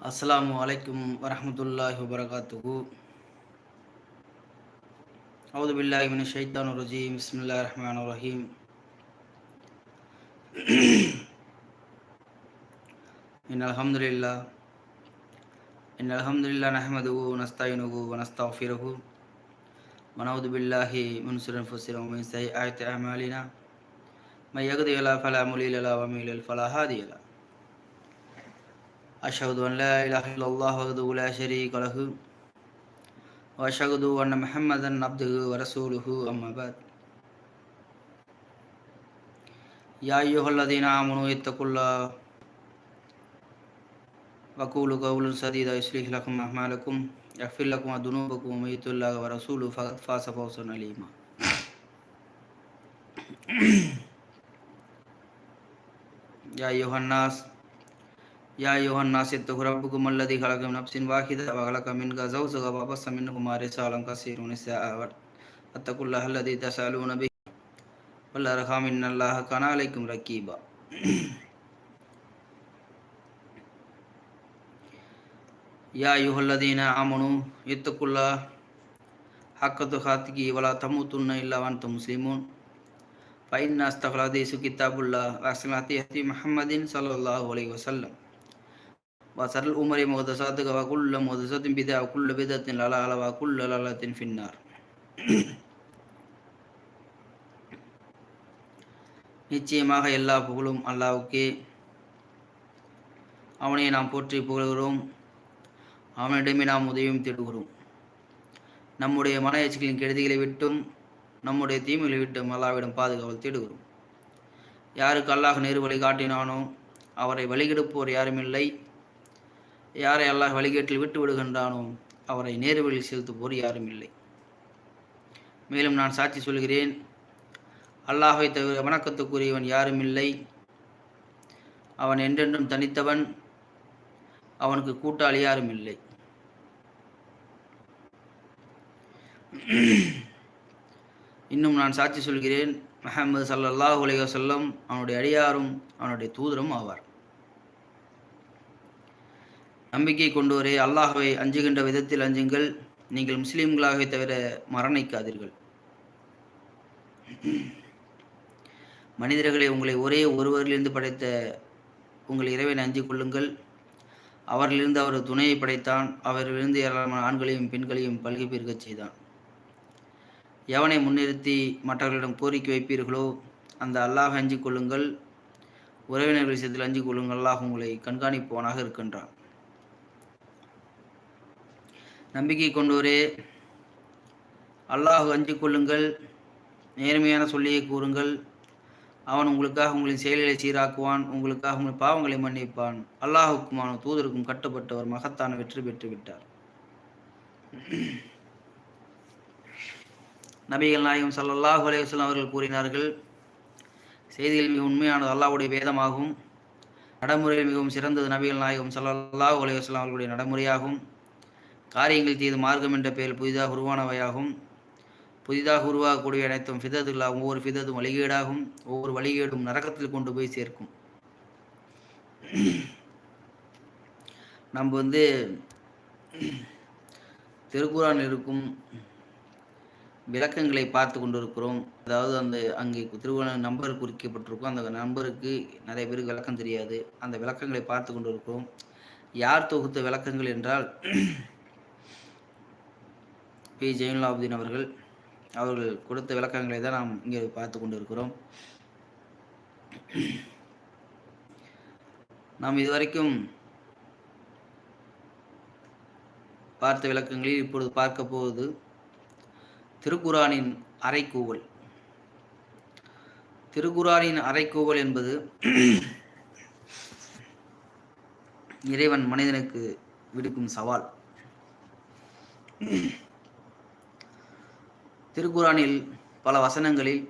আসসালামু আলাইকুম রহমতুল্লাহ বরকাতুহ আউযু বিল্লাহি মিনাশ শাইতানির রাজীম বিসমিল্লাহির রহমানির রহিম ইন্নাল হামদুলিল্লাহ ইন্নাল হামদুলিল্লাহ নাহমাদুহু ওয়া নাস্তাইনুহু ওয়া নাস্তাগফিরুহু ওয়া নাউযু বিল্লাহি মিন শুরুরি আনফুসিনা ওয়া মিন সাইয়্যাতি আমালিনা من يهده الله فلا مضل له ومن يضلل فلا هادي له. أشهد أن لا إله إلا الله وحده لا شريك له وأشهد أن محمدا عبده ورسوله أما بعد. يا أيها الذين آمنوا اتقوا الله وقولوا قولا سديدا يصلح لكم أعمالكم يغفر لكم ذنوبكم ومن يطع الله ورسوله فقد فاز فوزا عليما يا أيها الناس يا أيها الناس اتقوا ربكم الذي خلق من نفس واحدة وخلق منها زوجها وبث منهما رجالا كثيرا ونساء واتقوا الله الذي تسألون به والأرحام إن الله كان عليكم رقيبا يا أيها الذين آمنوا اتقوا الله حق تقاته ولا تموتن إلا وأنتم مسلمون فإن أصدق الحديث كتاب الله وأحسن الهدي محمد صلى الله عليه وسلم وشر الأمور محدثاتها وكل محدثة بدعة وكل بدعة ضلالة وكل ضلالة في النار நிச்சயமாக எல்லா புகழும் அல்லாவுக்கே அவனை நாம் போற்றி புகழ்கிறோம் அவனிடமே நாம் உதவியும் தேடுகிறோம் நம்முடைய மன எச்சரிக்கையின் கெடுதிகளை விட்டும் நம்முடைய தீமைகளை விட்டு அல்லாவிடம் பாதுகாவல் தேடுகிறோம். யாருக்கு அல்லாஹ் நேரு வழி காட்டினானோ அவரை வழிகெடுப்போர் யாருமில்லை யாரை அல்லாஹ் வழிகேட்டில் விட்டு விடுகின்றானோ அவரை நேரு வழியில் செலுத்துவோர் யாரும் இல்லை. மேலும் நான் சாட்சி சொல்கிறேன் அல்லாஹை தவிர வணக்கத்துக்குரியவன் யாரும் இல்லை. அவன் என்றென்றும் தனித்தவன் அவனுக்கு கூட்டாளி யாரும் இல்லை. இன்னும் நான் சாட்சி சொல்கிறேன். மஹமது சல்லல்லாஹ் உலக செல்லம் அவனுடைய அடியாரும் அவனுடைய தூதரும் ஆவார். நம்பிக்கை கொண்டோரே அல்லாஹவை அஞ்சுகின்ற விதத்தில் அஞ்சுங்கள். நீங்கள் முஸ்லீம்களாகவே தவிர மரணிக்காதீர்கள். மனிதர்களை உங்களை ஒரே ஒருவரிலிருந்து படைத்த உங்கள் இறைவனை அஞ்சு கொள்ளுங்கள். அவரிலிருந்து அவர் துணையை படைத்தான். அவரிலிருந்து ஏராளமான ஆண்களையும் பெண்களையும் பல்கி பெருகச் செய்தான். எவனை முன்னிறுத்தி மற்றவர்களிடம் கோரிக்கை வைப்பீர்களோ அந்த அல்லாஹ் அஞ்சு கொள்ளுங்கள். உறவினர்கள் விஷயத்தில் அஞ்சு கொள்ளுங்கள். அல்லாஹ் உங்களை கண்காணிப்பவனாக இருக்கின்றான். நம்பிக்கை கொண்டோரே அல்லாஹ் அஞ்சு கொள்ளுங்கள். நேர்மையான சொல்லியை கூறுங்கள். அவன் உங்களுக்காக உங்களின் செயல்களை சீராக்குவான். உங்களுக்காக உங்கள் பாவங்களை மன்னிப்பான். அல்லாஹுக்குமான தூதருக்கும் கட்டுப்பட்டவர் மகத்தான வெற்றி பெற்று விட்டார் நபிகள் நாயகம் சல்லாஹ் அலையுஸ்லாம் அவர்கள் கூறினார்கள் செய்திகள் மிக உண்மையானது அல்லாஹுடைய வேதமாகும் நடைமுறையில் மிகவும் சிறந்தது நபிகள் நாயகம் சல்லாஹ் அலையுஸ்லாம் அவர்களுடைய நடைமுறையாகும். காரியங்கள் தீது மார்க்கம் என்ற பெயர் புதிதாக உருவானவையாகும். புதிதாக உருவாகக்கூடிய அனைத்தும் ஃபிதத்துகளாகும் ஒவ்வொரு ஃபிதத்தும் வழிகேடாகும் ஒவ்வொரு வழிகேடும் நரகத்தில் கொண்டு போய் சேர்க்கும். நம்ம வந்து திருக்குறான் இருக்கும் விளக்கங்களை பார்த்து கொண்டு இருக்கிறோம் அதாவது அந்த அங்கே திருவண்ண நம்பர் குறிக்கப்பட்டிருக்கும். அந்த நம்பருக்கு நிறைய பேருக்கு விளக்கம் தெரியாது. அந்த விளக்கங்களை பார்த்து கொண்டு இருக்கிறோம் யார் தொகுத்த விளக்கங்கள் என்றால் பி. ஜெயினுலாபுதீன் அவர்கள். அவர்கள் கொடுத்த விளக்கங்களை தான் நாம் இங்கே பார்த்து கொண்டு இருக்கிறோம் நாம் இதுவரைக்கும் பார்த்த விளக்கங்களில் இப்பொழுது பார்க்க போவது திருக்குரானின் அரைக்கூவல். திருக்குரானின் அரைக்கூவல் என்பது இறைவன் மனிதனுக்கு விடுக்கும் சவால். திருக்குறானில் பல வசனங்களில்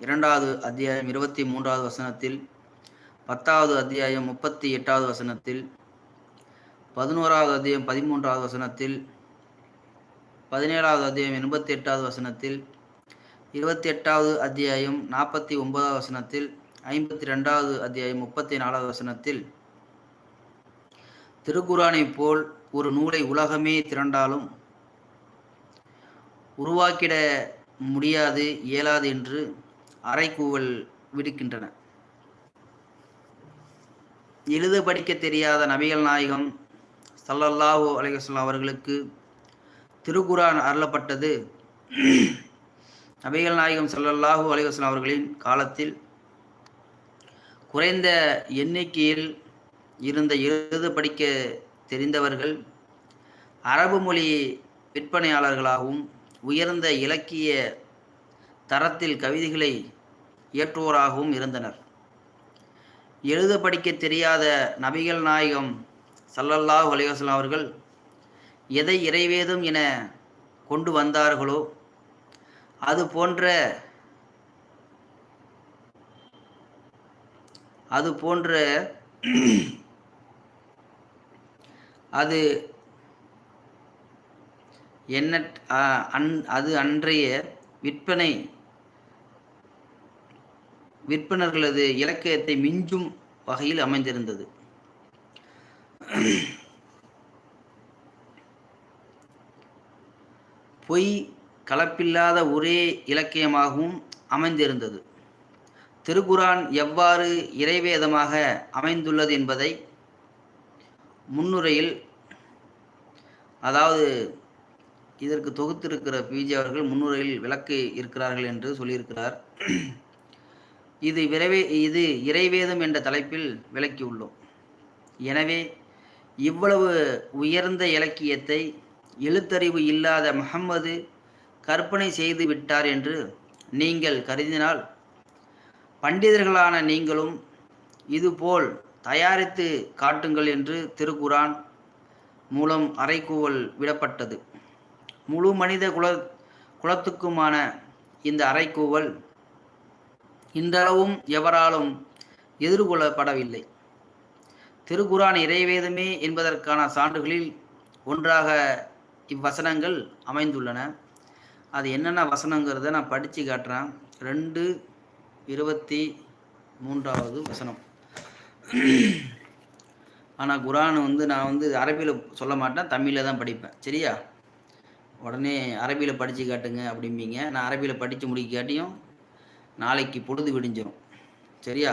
இரண்டாவது அத்தியாயம் இருபத்தி மூன்றாவது வசனத்தில் பத்தாவது அத்தியாயம் முப்பத்தி எட்டாவது வசனத்தில் பதினோராவது அத்தியாயம் பதிமூன்றாவது வசனத்தில் பதினேழாவது அத்தியாயம் எண்பத்தி எட்டாவது வசனத்தில் இருபத்தி எட்டாவது அத்தியாயம் நாற்பத்தி ஒன்பதாவது வசனத்தில் ஐம்பத்தி ரெண்டாவது அத்தியாயம் முப்பத்தி நாலாவது வசனத்தில் திருக்குரானைப் போல் ஒரு நூலை உலகமே திரண்டாலும் உருவாக்கிட முடியாது இயலாது என்று அறைகூவல் விடுக்கின்றன. எழுத படிக்க தெரியாத நபிகள் நாயகம் சல்லல்லாஹு அலைஹிஸ்ஸலாம் அவர்களுக்கு திருக்குரான் அருளப்பட்டது. நபிகள் நாயகம் சல்லல்லாஹு அலிவாஸ்லாம் அவர்களின் காலத்தில் குறைந்த எண்ணிக்கையில் இருந்த எழுத படிக்க தெரிந்தவர்கள் அரபு மொழி விற்பனையாளர்களாகவும் உயர்ந்த இலக்கிய தரத்தில் கவிதைகளை இயற்றுவோராகவும் இருந்தனர். எழுத படிக்க தெரியாத நபிகள் நாயகம் சல்லல்லாஹு அலிவாஸ்லாம் அவர்கள் எதை இறைவேதம் என கொண்டு வந்தார்களோ அது போன்ற அது போன்ற அது என்ன அன் அது அன்றைய விற்பனை விற்பனர்களது இலக்கியத்தை மிஞ்சும் வகையில் அமைந்திருந்தது. பொய் கலப்பில்லாத ஒரே இலக்கியமாகவும் அமைந்திருந்தது. திருக்குரான் எவ்வாறு இறைவேதமாக அமைந்துள்ளது என்பதை முன்னுரையில் அதாவது இதற்கு தொகுத்திருக்கிற பிஜி அவர்கள் முன்னுரையில் விளக்கு இருக்கிறார்கள் என்று சொல்லியிருக்கிறார். இது விரைவே இது இறைவேதம் என்ற தலைப்பில் விளக்கியுள்ளோம். எனவே இவ்வளவு உயர்ந்த இலக்கியத்தை எழுத்தறிவு இல்லாத முகம்மது கற்பனை செய்து விட்டார் என்று நீங்கள் கருதினால் பண்டிதர்களான நீங்களும் இதுபோல் தயாரித்து காட்டுங்கள் என்று திருக்குரான் மூலம் அறைகூவல் விடப்பட்டது. முழு மனித குல குலத்துக்குமான இந்த அறைகூவல் இன்றளவும் எவராலும் எதிர்கொள்ளப்படவில்லை. திருக்குரான் இறைவேதமே என்பதற்கான சான்றுகளில் ஒன்றாக இவ்வசனங்கள் அமைந்துள்ளன. அது என்னென்ன வசனங்கிறத நான் படித்து காட்டுறேன். ரெண்டு இருபத்தி மூன்றாவது வசனம். ஆனால் குரான் வந்து நான் வந்து அரபியில் சொல்ல மாட்டேன் தமிழில் தான் படிப்பேன். சரியா? உடனே அரபியில் படித்து காட்டுங்க அப்படிம்பீங்க. நான் அரபியில் படித்து முடிக்காட்டியும் நாளைக்கு பொழுது விடிஞ்சிடும் சரியா?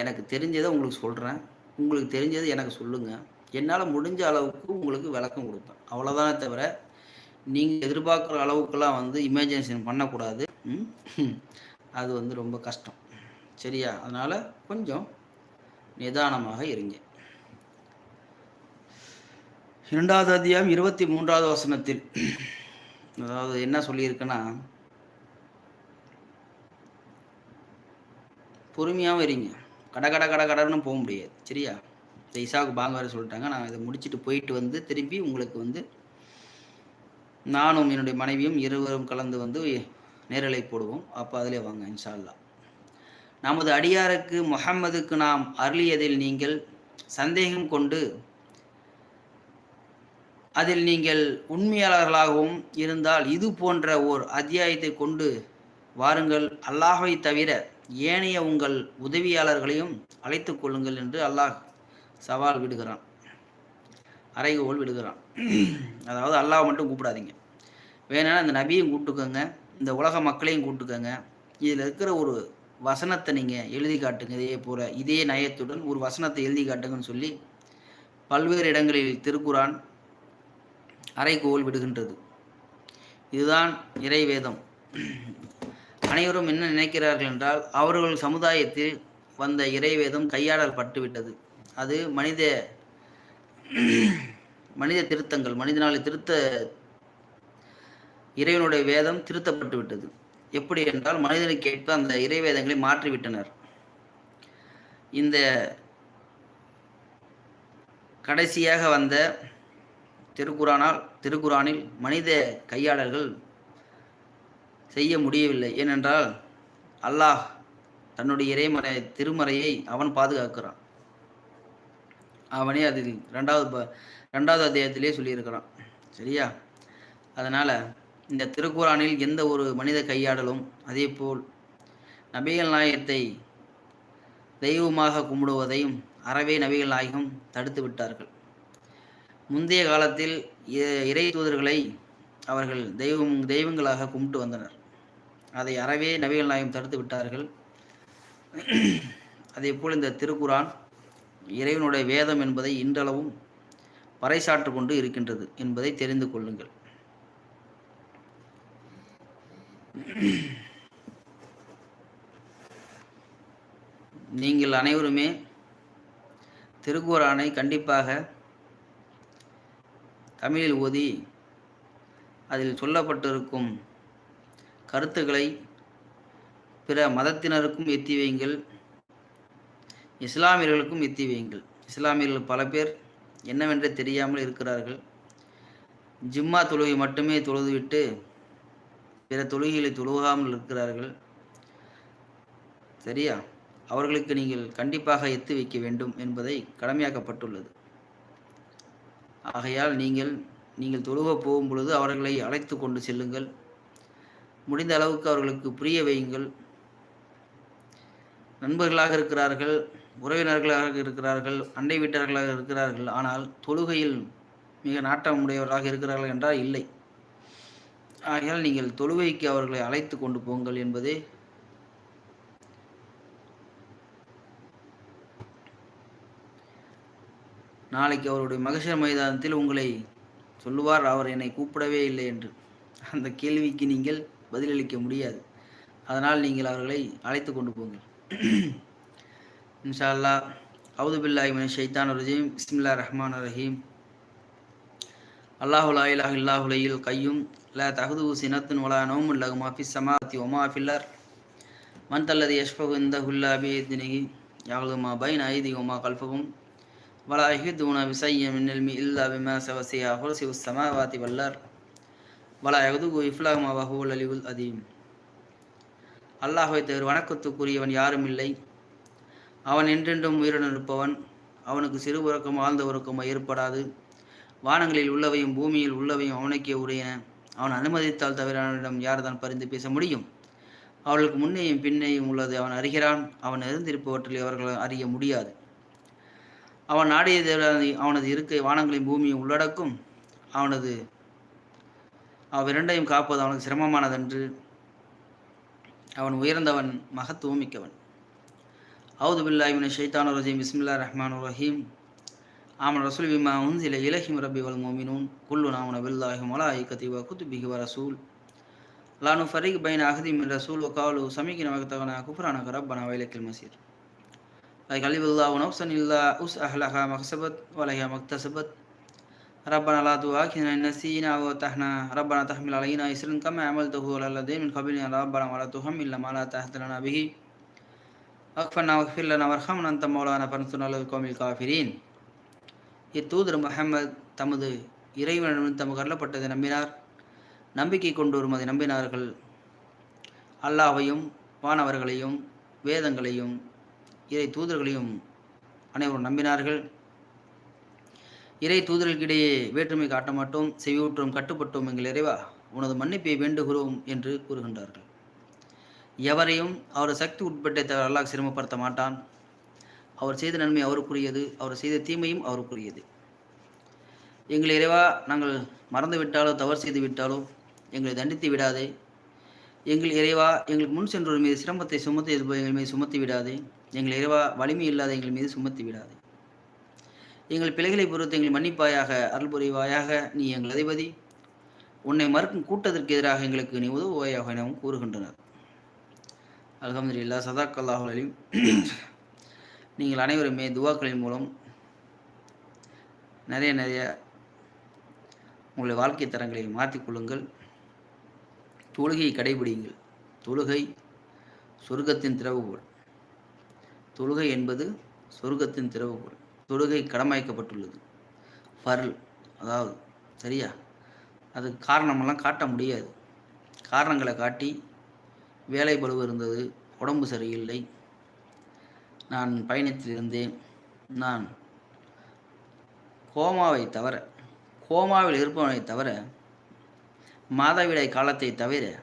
எனக்கு தெரிஞ்சதை உங்களுக்கு சொல்கிறேன் உங்களுக்கு தெரிஞ்சதை எனக்கு சொல்லுங்கள் என்னால் முடிஞ்ச அளவுக்கு உங்களுக்கு விளக்கம் கொடுப்பேன் அவ்வளோதானே தவிர நீங்கள் எதிர்பார்க்குற அளவுக்கெல்லாம் வந்து இமேஜினேஷன் பண்ணக்கூடாது. அது வந்து ரொம்ப கஷ்டம். சரியா? அதனால் கொஞ்சம் நிதானமாக இருங்க. இரண்டாவது அத்தியாயம் இருபத்தி மூன்றாவது வசனத்தில் அதாவது என்ன சொல்லியிருக்குன்னா பொறுமையாகவும் இருங்க. கட கட கட கடன்னு போக முடியாது. சரியா? இந்த இசாவுக்கு பாங்க வர சொல்லிட்டாங்க. நான் இதை முடிச்சுட்டு போயிட்டு வந்து திரும்பி உங்களுக்கு வந்து நானும் என்னுடைய மனைவியும் இருவரும் கலந்து வந்து நேரலை போடுவோம். அப்போ அதிலே வாங்க இன்ஷால்லா நமது அடியாருக்கு முகம்மதுக்கு நாம் அருளியதில் நீங்கள் சந்தேகம் கொண்டு அதில் நீங்கள் உண்மையாளர்களாகவும் இருந்தால் இது போன்ற ஓர் அத்தியாயத்தை கொண்டு வாருங்கள். அல்லாஹை தவிர ஏனைய உங்கள் உதவியாளர்களையும் அழைத்து கொள்ளுங்கள் என்று அல்லாஹ் சவால் விடுகிறான். அறைகோல் விடுகிறான். அதாவது அல்லாஹ் மட்டும் கூப்பிடாதீங்க. வேணா அந்த நபியும் கூப்பிட்டுக்கோங்க. இந்த உலக மக்களையும் கூப்பிட்டுக்கோங்க. இதில் இருக்கிற ஒரு வசனத்தை நீங்கள் எழுதி காட்டுங்க. இதே போல இதே நயத்துடன் ஒரு வசனத்தை எழுதி காட்டுங்கன்னு சொல்லி பல்வேறு இடங்களில் திருக்குறான் அறைகோல் விடுகின்றது. இதுதான் இறைவேதம். அனைவரும் என்ன நினைக்கிறார்கள் என்றால் அவர்கள் சமுதாயத்தில் வந்த இறைவேதம் கையாடல் பட்டுவிட்டது அது மனித மனித திருத்தங்கள் மனிதனாலே திருத்த இறைவனுடைய வேதம் திருத்தப்பட்டு விட்டது. எப்படி என்றால் மனிதனுக்கு ஏற்ப அந்த இறைவேதங்களை மாற்றிவிட்டனர். இந்த கடைசியாக வந்த திருக்குறானால் திருக்குறானில் மனித கையாளர்கள் செய்ய முடியவில்லை. ஏனென்றால் அல்லாஹ் தன்னுடைய இறைமறை திருமறையை அவன் பாதுகாக்கிறான். அவனே அதில் ரெண்டாவது ப ரெண்டாவது அத்தியாயத்திலே சொல்லியிருக்கிறான். சரியா? அதனால் இந்த திருக்குறானில் எந்த ஒரு மனித கையாடலும் அதே போல் நபிகள் நாயகத்தை தெய்வமாக கும்பிடுவதையும் அறவே நபிகள் நாயகம் தடுத்து விட்டார்கள். முந்தைய காலத்தில் இறை தூதர்களை அவர்கள் தெய்வம் தெய்வங்களாக கும்பிட்டு வந்தனர். அதை அறவே நபிகள் நாயகம் தடுத்து விட்டார்கள். அதே போல் இந்த திருக்குறான் இறைவனுடைய வேதம் என்பதை இன்றளவும் பறைசாற்று கொண்டு இருக்கின்றது என்பதை தெரிந்து கொள்ளுங்கள். நீங்கள் அனைவருமே திருக்குறானை கண்டிப்பாக தமிழில் ஓதி அதில் சொல்லப்பட்டிருக்கும் கருத்துக்களை பிற மதத்தினருக்கும் எத்தி வையுங்கள் இஸ்லாமியர்களுக்கும் எத்தி வையுங்கள். இஸ்லாமியர்கள் பல பேர் என்னவென்றே தெரியாமல் இருக்கிறார்கள். ஜிம்மா தொழுகை மட்டுமே தொழுதுவிட்டு பிற தொழுகைகளை தொழுகாமல் இருக்கிறார்கள். சரியா? அவர்களுக்கு நீங்கள் கண்டிப்பாக எத்து வைக்க வேண்டும் என்பதை கடமையாக்கப்பட்டுள்ளது. ஆகையால் நீங்கள் நீங்கள் தொழுக போகும் பொழுது அவர்களை அழைத்து கொண்டு செல்லுங்கள். முடிந்த அளவுக்கு அவர்களுக்கு புரிய வையுங்கள். நண்பர்களாக இருக்கிறார்கள். உறவினர்களாக இருக்கிறார்கள் அண்டை வீட்டர்களாக இருக்கிறார்கள். ஆனால் தொழுகையில் மிக நாட்டம் உடையவராக இருக்கிறார்கள் என்றால் இல்லை. ஆகையால் நீங்கள் தொழுகைக்கு அவர்களை அழைத்து கொண்டு போங்கள் என்பதே நாளைக்கு அவருடைய மகசர் மைதானத்தில் உங்களை சொல்லுவார் அவர் என்னை கூப்பிடவே இல்லை என்று. அந்த கேள்விக்கு நீங்கள் பதிலளிக்க முடியாது. அதனால் நீங்கள் அவர்களை அழைத்து கொண்டு போங்கள். இன்ஷா அல்லா அவுது பில்லாஹி மின ஷைத்தான் ரஜீம். பிஸ்மில்லா ரஹ்மான் ரஹீம். அல்லாஹு லா இலாஹ் இல்லாஹுலையில் கையும். ல தகுது சினத்துன் ஒலா நோமுன் லகு மாஃபி சமாத்தி ஒமா ஃபில்லர் மன் தல்லது யஷ்பகு இந்த ஹுல்லா பி தினகி யாவது மா பைன் ஐதி ஒமா கல்பகும் வலா யுஹிதுன விசைய மின்னல்மி இல்லா பிமா சவசியா உஸ் உஸ்ஸமாவாதி வல்லர் வலா யகுது இஃப்லாகுமா வஹூல் அலிவுல் அதீம். அல்லாஹை தவிர வணக்கத்துக்குரியவன் யாரும் இல்லை. அவன் என்றென்றும் உயிருடன் இருப்பவன். அவனுக்கு சிறு உறக்கம் ஆழ்ந்த உறக்கம் ஏற்படாது. வானங்களில் உள்ளவையும் பூமியில் உள்ளவையும் அவனுக்கே உரியன அவன் அனுமதித்தால் தவிர அவனிடம் யார் தான் பரிந்து பேச முடியும்? அவர்களுக்கு முன்னேயும் பின்னேயும் உள்ளது. அவன் அறிகிறான். அவன் இருந்திருப்பவற்றில் அவர்கள் அறிய முடியாது. அவன் நாடியது அவனது இருக்கை வானங்களையும் பூமியும் உள்ளடக்கும். அவனது அவ்விரண்டையும் காப்பது அவனுக்கு சிரமமானதென்று. அவன் உயர்ந்தவன் மகத்துவம் மிக்கவன். அவுது பில்லாஹிமின் ஷைத்தான் ரஜீம் பிஸ்மில்லா ரஹ்மான் ரஹீம் ஆமன் ரசூல் பிமா உன்சில இலஹிம் ரபி வல் மோமினூன் குல்லு நாமன பில்லாஹி மலாய் கத்திவா குத்துபிஹி வ ரசூல் லானு ஃபரீக் பைன் அஹதி மின் ரசூல் வகாலு சமிகின வகத்தகனா குஃப்ரான ரப்பனா வைலக்கில் மசீர் لا يكلف الله نفسا إلا وسعها ما كسبت ولها ما اكتسبت ربنا لا تؤاخذنا إن نسينا وتحنا ربنا تحمل علينا إسرا كما عملته على الذين من قبلنا ربنا ولا تحملنا ما لا طاقة لنا به அக்ஃபன்னா வஃபிர் லனா வர்ஹம் நந்த மௌலான பன்சுனல் கோமில் காஃபிரீன் இத்தூதர் முகமது தமது இறைவனிடம் தமக்கு அருளப்பட்டதை நம்பினார். நம்பிக்கை கொண்டு வரும் அதை நம்பினார்கள். அல்லாவையும் வானவர்களையும் வேதங்களையும் இறை தூதர்களையும் அனைவரும் நம்பினார்கள். இறை தூதர்களுக்கிடையே வேற்றுமை காட்ட மாட்டோம் செய்யூற்றும் கட்டுப்பட்டோம் எங்கள் இறைவா உனது மன்னிப்பை வேண்டுகிறோம் என்று கூறுகின்றார்கள். எவரையும் அவர் சக்தி உட்பட்டை தவிர அல்லாஹ் சிரமப்படுத்த மாட்டான். அவர் செய்த நன்மை அவருக்குரியது அவர் செய்த தீமையும் அவருக்குரியது. எங்களை இறைவா நாங்கள் மறந்து விட்டாலோ தவறு செய்து விட்டாலோ எங்களை தண்டித்து விடாதே. எங்கள் இறைவா எங்களுக்கு முன் சென்றோர் மீது சிரமத்தை சுமத்தி எங்கள் மீது சுமத்தி விடாதே. எங்கள் இறைவா வலிமை இல்லாத எங்கள் மீது சுமத்தி விடாதே. எங்கள் பிள்ளைகளை பொறுத்து எங்கள் மன்னிப்பாயாக அருள் புரிவாயாக நீ எங்கள் அதிபதி. உன்னை மறுக்கும் கூட்டத்திற்கு எதிராக எங்களுக்கு நீ உதவுவாயாக எனவும் கூறுகின்றனர். அலமதுல்லா சதாக் அல்லாஹுலையும் நீங்கள் அனைவருமே துவாக்களின் மூலம் நிறைய நிறைய உங்களுடைய வாழ்க்கை தரங்களை மாற்றிக்கொள்ளுங்கள் தொழுகையை கடைபிடிங்கள் தொழுகை சொர்க்கத்தின் திறவுகோள் தொழுகை என்பது சொர்க்கத்தின் திறவுகோள் தொழுகை கடமைக்கப்பட்டுள்ளது பருள் அதாவது சரியா? அது காரணமெல்லாம் காட்ட முடியாது. காரணங்களை காட்டி வேலை பழுவு இருந்தது. உடம்பு சரியில்லை. நான் பயணத்தில் இருந்தேன் நான் கோமாவை தவிர கோமாவில் இருப்பவனை தவிர மாதவிடை காலத்தை தவிர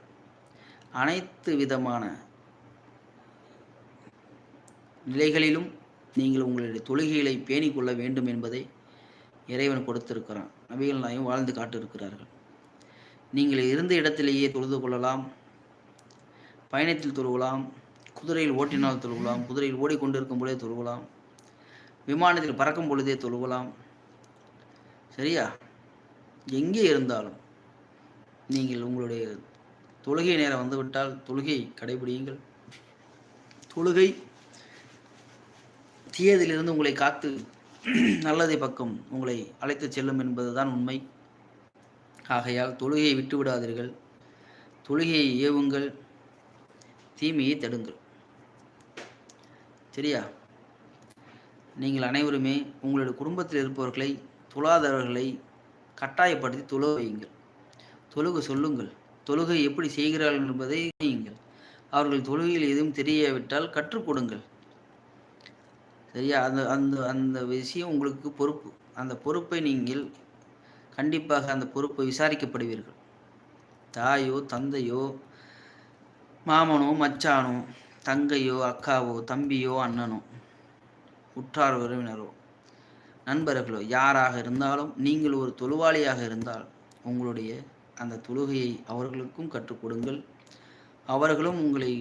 அனைத்து விதமான நிலைகளிலும் நீங்கள் உங்களுடைய தொழுகைகளை பேணிக்கொள்ள வேண்டும் என்பதை இறைவன் கொடுத்திருக்கிறான். நபிகள் நாயும் வாழ்ந்து காட்டிருக்கிறார்கள் நீங்கள் இருந்த இடத்திலேயே தொழுது கொள்ளலாம். பயணத்தில் தொழுகலாம் குதிரையில் ஓட்டினால் தொழுகலாம் குதிரையில் ஓடிக்கொண்டிருக்கும் பொழுதே தொழுகலாம் விமானத்தில் பறக்கும் பொழுதே தொழுகலாம் சரியா? எங்கே இருந்தாலும் நீங்கள் உங்களுடைய தொழுகை நேரம் வந்துவிட்டால் தொழுகை கடைபிடியுங்கள். தொழுகை தீயதிலிருந்து உங்களை காத்து நல்லதை பக்கம் உங்களை அழைத்து செல்லும் என்பதுதான் உண்மை. ஆகையால் தொழுகையை விட்டு விடாதீர்கள் தொழுகையை ஏவுங்கள். தீமையை தடுங்கள். சரியா? நீங்கள் அனைவருமே உங்களுடைய குடும்பத்தில் இருப்பவர்களை தொழாதவர்களை கட்டாயப்படுத்தி தொழுக வையுங்கள். தொழுக சொல்லுங்கள். தொழுகை எப்படி செய்கிறார்கள் என்பதை செய்யுங்கள் அவர்கள் தொழுகையில் எதுவும் தெரியாவிட்டால் கற்றுக் கொடுங்கள். சரியா? அந்த அந்த அந்த விஷயம் உங்களுக்கு பொறுப்பு. அந்த பொறுப்பை நீங்கள் கண்டிப்பாக அந்த பொறுப்பை விசாரிக்கப்படுவீர்கள். தாயோ தந்தையோ மாமனோ மச்சானோ தங்கையோ அக்காவோ தம்பியோ அண்ணனோ உற்றார் உறவினரோ நண்பர்களோ யாராக இருந்தாலும் நீங்கள் ஒரு தொழுவாளியாக இருந்தால் உங்களுடைய அந்த தொழுகையை அவர்களுக்கும் கற்றுக் கொடுங்கள். அவர்களும் உங்களை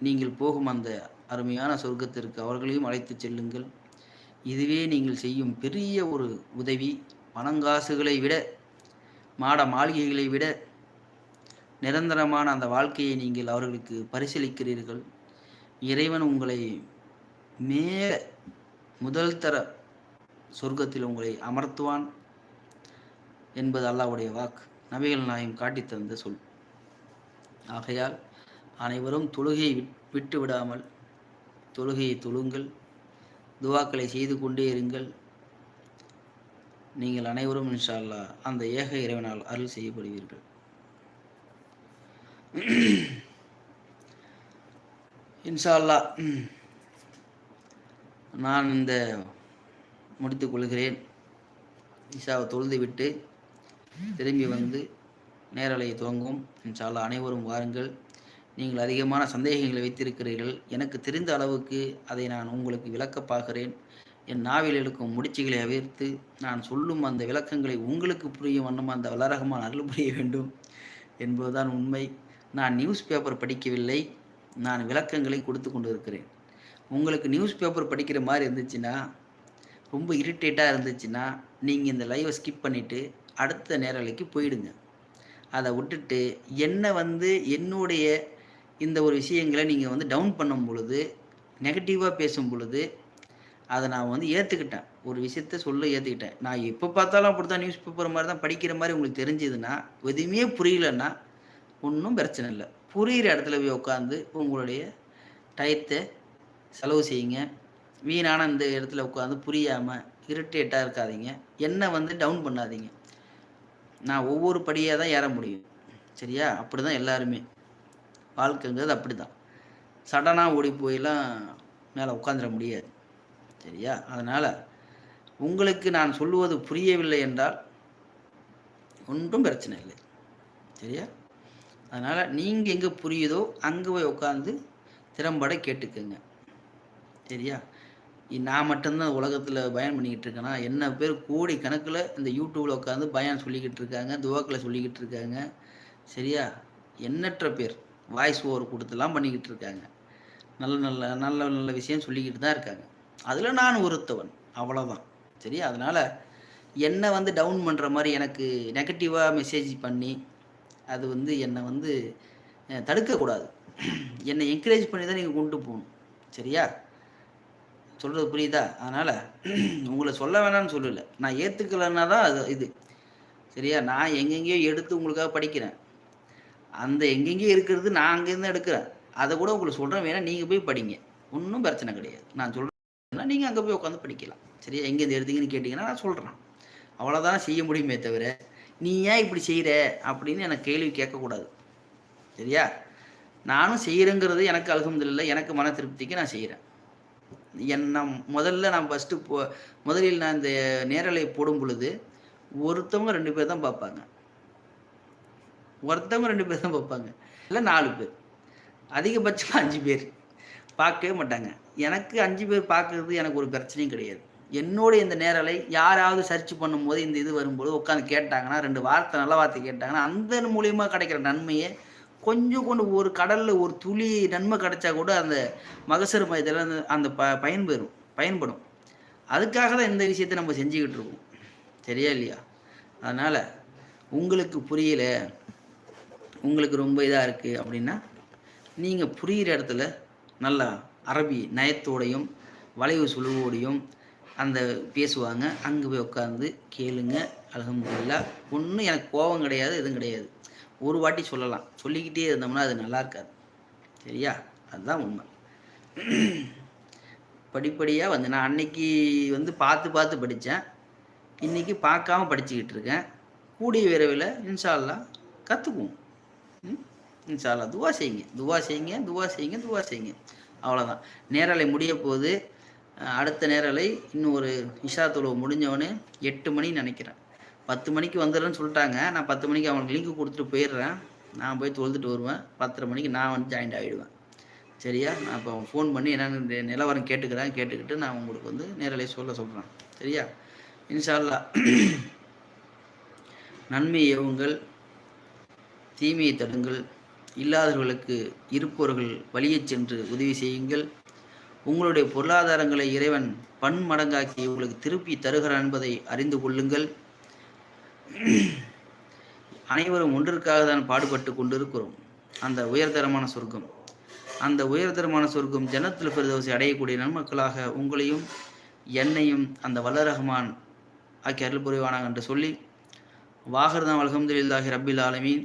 நீங்கள் போகும் அந்த அருமையான சொர்க்கத்திற்கு அவர்களையும் அழைத்து செல்லுங்கள். இதுவே நீங்கள் செய்யும் பெரிய ஒரு உதவி. பணங்காசுகளை விட மாட மாளிகைகளை விட நிரந்தரமான அந்த வாழ்க்கையை நீங்கள் அவர்களுக்கு பரிசீலிக்கிறீர்கள். இறைவன் உங்களை மே முதல் தர சொர்க்கத்தில் உங்களை அமர்த்துவான் என்பது அல்லாவுடைய வாக்கு. நபிகள் நாயம் காட்டித் தந்த சொல். ஆகையால் அனைவரும் தொழுகையை விட்டு விடாமல் தொழுகையை தொழுங்கள். துவாக்களை செய்து கொண்டே இருங்கள். நீங்கள் அனைவரும் இன்ஷா அல்லா அந்த ஏக இறைவனால் அருள் செய்யப்படுவீர்கள். இன்ஷால்லா நான் இந்த முடித்துக் கொள்கிறேன். இஷாவை தொழுது விட்டு திரும்பி வந்து நேரலையை துவங்கும். இன்ஷால்லா அனைவரும் வாருங்கள். நீங்கள் அதிகமான சந்தேகங்களை வைத்திருக்கிறீர்கள். எனக்கு தெரிந்த அளவுக்கு அதை நான் உங்களுக்கு விளக்க பார்க்கிறேன். என் நாவில் எடுக்கும் முடிச்சுகளை அவிர்த்து நான் சொல்லும் அந்த விளக்கங்களை உங்களுக்கு புரியும் வண்ணம் அந்த வளரகமான அருள் புரிய வேண்டும் என்பதுதான் உண்மை. நான் நியூஸ் பேப்பர் படிக்கவில்லை. நான் விளக்கங்களை கொடுத்து கொண்டு இருக்கிறேன் உங்களுக்கு நியூஸ் பேப்பர் படிக்கிற மாதிரி இருந்துச்சுன்னா ரொம்ப இரிட்டேட்டாக இருந்துச்சுன்னா நீங்கள் இந்த லைவை ஸ்கிப் பண்ணிவிட்டு அடுத்த நேரலைக்கு போயிடுங்க. அதை விட்டுட்டு என்னை வந்து என்னுடைய இந்த ஒரு விஷயங்களை நீங்கள் வந்து டவுன் பண்ணும் பொழுது நெகட்டிவாக பேசும் பொழுது அதை நான் வந்து ஏற்றுக்கிட்டேன் ஒரு விஷயத்த சொல்ல ஏற்றுக்கிட்டேன் நான் எப்போ பார்த்தாலும் அப்படி தான் நியூஸ் பேப்பர் மாதிரி தான் படிக்கிற மாதிரி உங்களுக்கு தெரிஞ்சதுன்னா எதுவுமே புரியலன்னா ஒன்றும் பிரச்சனை இல்லை. புரிகிற இடத்துல போய் உட்காந்து உங்களுடைய டயத்தை செலவு செய்யுங்க. வீணான இந்த இடத்துல உட்காந்து புரியாமல் இரிட்டேட்டாக இருக்காதீங்க. என்னை வந்து டவுன் பண்ணாதீங்க. நான் ஒவ்வொரு படியாக தான் ஏற முடியும். சரியா? அப்படி தான் எல்லாருமே. வாழ்க்கைங்கிறது அப்படி தான் சடனாக ஓடி போயெல்லாம் மேலே உட்காந்துட முடியாது. சரியா? அதனால் உங்களுக்கு நான் சொல்லுவது புரியவில்லை என்றால் ஒன்றும் பிரச்சனை இல்லை. சரியா? அதனால் நீங்கள் எங்கே புரியுதோ அங்கே போய் உட்காந்து திறம்பட கேட்டுக்கோங்க. சரியா? நான் மட்டும்தான் உலகத்தில் பயன் பண்ணிக்கிட்டு இருக்கேன்னா என்ன பேர் கோடி கணக்கில் இந்த யூடியூப்பில் உட்காந்து பயன் சொல்லிக்கிட்டு இருக்காங்க துவாக்கில் சொல்லிக்கிட்டு இருக்காங்க. சரியா? எண்ணற்ற பேர். வாய்ஸ் ஓவர் கொடுத்துலாம் பண்ணிக்கிட்டு இருக்காங்க. நல்ல நல்ல நல்ல நல்ல விஷயம் சொல்லிக்கிட்டு தான் இருக்காங்க. அதில் நான் ஒருத்தவன். அவ்வளோதான் சரி அதனால் என்னை வந்து டவுன் பண்ணுற மாதிரி எனக்கு நெகட்டிவாக மெசேஜ் பண்ணி அது வந்து என்னை வந்து தடுக்கக்கூடாது. என்னை என்கரேஜ் பண்ணி தான் நீங்கள் கொண்டு போகணும். சரியா? சொல்கிறது புரியுதா? அதனால் உங்களை சொல்ல வேணாம்னு சொல்லலை. நான் ஏற்றுக்கலைன்னா தான் அது இது. சரியா? நான் எங்கெங்கேயோ எடுத்து உங்களுக்காக படிக்கிறேன். அந்த எங்கெங்கேயோ இருக்கிறது நான் அங்கேருந்து எடுக்கிறேன். அதை கூட உங்களுக்கு சொல்கிறேன் வேணால் நீங்கள் போய் படிங்க. ஒன்றும் பிரச்சனை கிடையாது. நான் சொல்கிறேன்னா நீங்கள் அங்கே போய் உட்காந்து படிக்கலாம். சரியா? எங்கேருந்து எடுத்தீங்கன்னு கேட்டிங்கன்னா நான் சொல்கிறேன் அவ்வளோதான் செய்ய முடியுமே தவிர நீ ஏன் இப்படி செய்கிற அப்படின்னு எனக்கு கேள்வி கேட்கக்கூடாது. சரியா? நானும் செய்கிறேங்கிறது எனக்கு அலகம்தில்லை எனக்கு மன திருப்திக்கு நான் செய்கிறேன் என்ன முதல்ல நான் ஃபஸ்ட்டு போ முதலில் நான் இந்த நேரலை போடும் பொழுது ஒருத்தவங்க ரெண்டு பேர் தான் பார்ப்பாங்க. ஒருத்தவங்க ரெண்டு பேர் தான் பார்ப்பாங்க. இல்லை நாலு பேர். அதிகபட்சமாக அஞ்சு பேர். பார்க்கவே மாட்டாங்க. எனக்கு அஞ்சு பேர் பார்க்கறது எனக்கு ஒரு பிரச்சனையும் கிடையாது. என்னோட இந்த நேரலை யாராவது சர்ச் பண்ணும்போது இந்த இது வரும்போது உட்காந்து கேட்டாங்கன்னா ரெண்டு வார்த்தை நல்ல வார்த்தை கேட்டாங்கன்னா அந்த மூலியமாக கிடைக்கிற நன்மையை கொஞ்சம் கொண்டு ஒரு கடலில் ஒரு துளி நன்மை கிடைச்சா கூட அந்த மகசர் மையத்தில் அந்த அந்த ப பயன்பெறும் பயன்படும். அதுக்காக தான் இந்த விஷயத்தை நம்ம செஞ்சுக்கிட்டு இருக்கோம். சரியா இல்லையா? அதனால் உங்களுக்கு புரியல உங்களுக்கு ரொம்ப இதாக இருக்குது அப்படின்னா நீங்கள் புரிகிற இடத்துல நல்லா அரபி நயத்தோடையும் வளைவு சுழுவோடையும் அந்த பேசுவாங்க. அங்கே போய் உட்காந்து கேளுங்க. அலகம்துல்லா ஒன்றும் எனக்கு கோபம் கிடையாது எதுவும் கிடையாது. ஒரு வாட்டி சொல்லலாம். சொல்லிக்கிட்டே இருந்தோம்னா அது நல்லா இருக்காது. சரியா? அதுதான் உண்மை. படிப்படியாக வந்து நான் அன்னைக்கு வந்து பார்த்து பார்த்து படித்தேன். இன்றைக்கி பார்க்காம படிச்சுக்கிட்டு இருக்கேன். கூடிய விரைவில் இன்ஷால்லா கற்றுக்குவோம். இன்ஷால்லா துவா செய்யுங்க. துவா செய்யுங்க துவா செய்யுங்க துவா செய்யுங்க. அவ்வளோதான் நேரலை முடிய போகுது அடுத்த நேரலை இன்னும் ஒரு இஷா தொழுவு முடிஞ்சவொடனே எட்டு மணி நினைக்கிறேன். பத்து மணிக்கு வந்துடுறேன்னு சொல்லிட்டாங்க. நான் பத்து மணிக்கு அவங்களுக்கு லிங்க் கொடுத்துட்டு போயிடுறேன். நான் போய் தொழுதுட்டு வருவேன். பத்தரை மணிக்கு நான் வந்து ஜாயின்ட் ஆகிடுவேன் சரியா? நான் இப்போ ஃபோன் பண்ணி என்னென்னு நிலவரம் கேட்டுக்கிறேன். கேட்டுக்கிட்டு நான் உங்களுக்கு வந்து நேரலை சொல்ல சொல்கிறேன் சரியா? இன்ஷால்லா நன்மை எவுங்கள் தீமையை தடுங்கள். இல்லாதவர்களுக்கு இருப்பவர்கள் வழியே சென்று உதவி செய்யுங்கள். உங்களுடைய பொருளாதாரங்களை இறைவன் பன்மடங்காக்கி உங்களுக்கு திருப்பி தருகிறான் என்பதை அறிந்து கொள்ளுங்கள். அனைவரும் ஒன்றிற்காக தான் பாடுபட்டு கொண்டிருக்கிறோம். அந்த உயர்தரமான சொர்க்கம். அந்த உயர்தரமான சொர்க்கம் ஜனத்தில் பெருதவசி அடையக்கூடிய நன்மக்களாக உங்களையும் என்னையும் அந்த வல்லரகமான் ஆக்கி அருள் புரிவானாங்க என்று சொல்லி வாகர்தான் அலகம்துல்லாஹி ரபில் ஆலமீன்.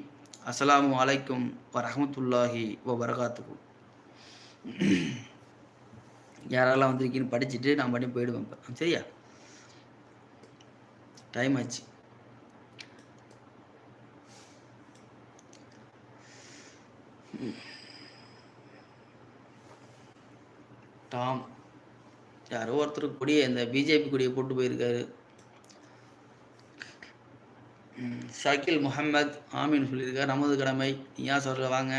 அஸ்லாம் அலைக்கும் வரஹமத்துல்லாஹி வ வரகாத்துக்கும் யாரெல்லாம் வந்திருக்கீன்னு படிச்சுட்டு நான் பண்ணி போயிடுவேன் சரியா? டைம் ஆச்சு. டாம் யாரோ ஒருத்தர் கொடியை இந்த பிஜேபி கொடியை போட்டு போயிருக்காரு. ஷாக்கில் முகமது ஆமின்னு சொல்லியிருக்கார். நமது கடமை. நியாஸ் சொல்கிற வாங்க.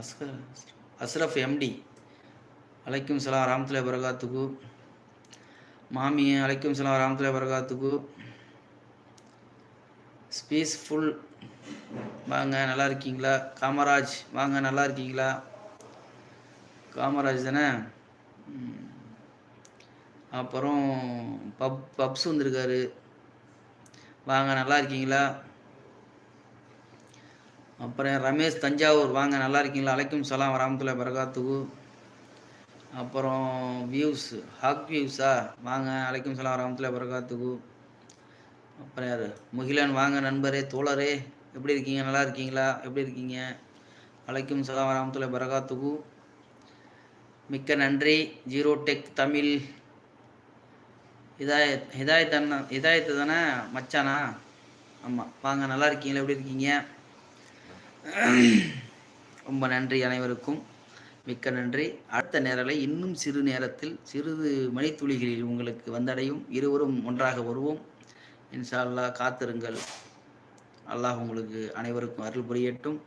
அஸ்கர் அஸ்ரஃப் எம்டி அலைக்கும் சலாம் ராமத்துல பரகாத்துக்கு மாமி அலைக்கும் சலாம் ராமத்துல பரகாத்துக்கு ஸ்பீஸ்ஃபுல் வாங்க நல்லா இருக்கீங்களா? காமராஜ் வாங்க நல்லா இருக்கீங்களா? காமராஜ் தானே? அப்புறம் பப் பப்ஸ் வந்திருக்காரு. வாங்க நல்லா இருக்கீங்களா? அப்புறம் ரமேஷ் தஞ்சாவூர். வாங்க நல்லா இருக்கீங்களா? அலைக்கும் சலாம் வராமத்துல பரகாத்துகு அப்புறம் வியூஸ் ஹாக் வியூஸா வாங்க அலைக்கும் சலாம் வராமத்துல பரகாத்துகு அப்புறம் யார்? முகிலன் வாங்க நண்பரே தோழரே. எப்படி இருக்கீங்க? நல்லா இருக்கீங்களா? எப்படி இருக்கீங்க? அலைக்கும் சலாம் வராமத்துல பரகாத்துகு மிக்க நன்றி. Zero tech Tamil. இதாயத் ஹிதாயத் அண்ணா ஹிதாயத்து தானே? மச்சானா? ஆமாம் வாங்க நல்லா இருக்கீங்களா? எப்படி இருக்கீங்க? ரொம்ப நன்றி அனைவருக்கும். மிக்க நன்றி. அடுத்த நேரலை இன்னும் சிறு நேரத்தில் சிறிது மணித்துளிகளில் உங்களுக்கு வந்தடையும். இருவரும் ஒன்றாக வருவோம். இன்ஷா அல்லா காத்திருங்கள். அல்லாஹ் உங்களுக்கு அனைவருக்கும் அருள் புரியட்டும்.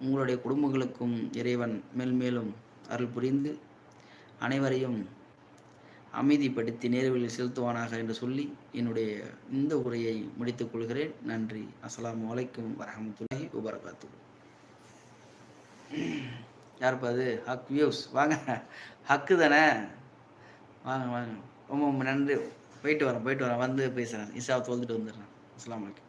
உங்களுடைய குடும்பங்களுக்கும் இறைவன் மேல்மேலும் அருள் புரிந்து அனைவரையும் அமைதிப்படுத்தி நேர்வழியில் செலுத்துவானாக என்று சொல்லி என்னுடைய இந்த உரையை முடித்துக் கொள்கிறேன். நன்றி. அஸ்லாம் வலைக்கும் வரமத்துல்லாஹி உபரகாத்து யாருப்பா அது? ஹக் வியூஸ். வாங்க. ஹக்கு தானே? வாங்க வாங்க. ரொம்ப ரொம்ப நன்றி. போயிட்டு வரேன் போயிட்டு வரேன். வந்து பேசுகிறேன் இசாவை தொழுதுட்டு வந்துடுறேன். அஸ்லாம் வலைக்கம்